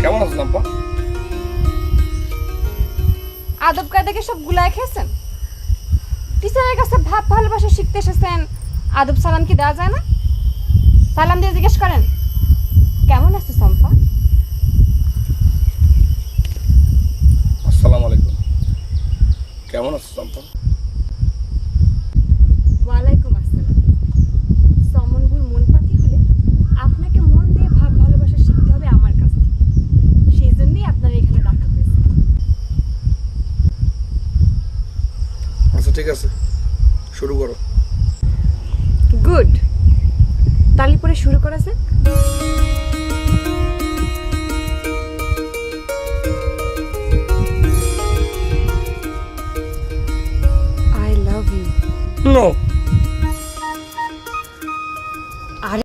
কেমন আছো চম্পা আদব কায়দাকে সব গুলায় খেয়েছেন? টিচারের কাছে ভাব ভালোবাসা শিখতে এসেছেন আদব সালাম কি দেওয়া যায় না? সালাম দিয়ে জিজ্ঞেস করেন কেমন আছে সম্পা আসসালামু আলাইকুম। কেমন আছো চম্পা ঠিক আছে শুরু করো। গুড। তালি পরে শুরু করা যাক। I love you know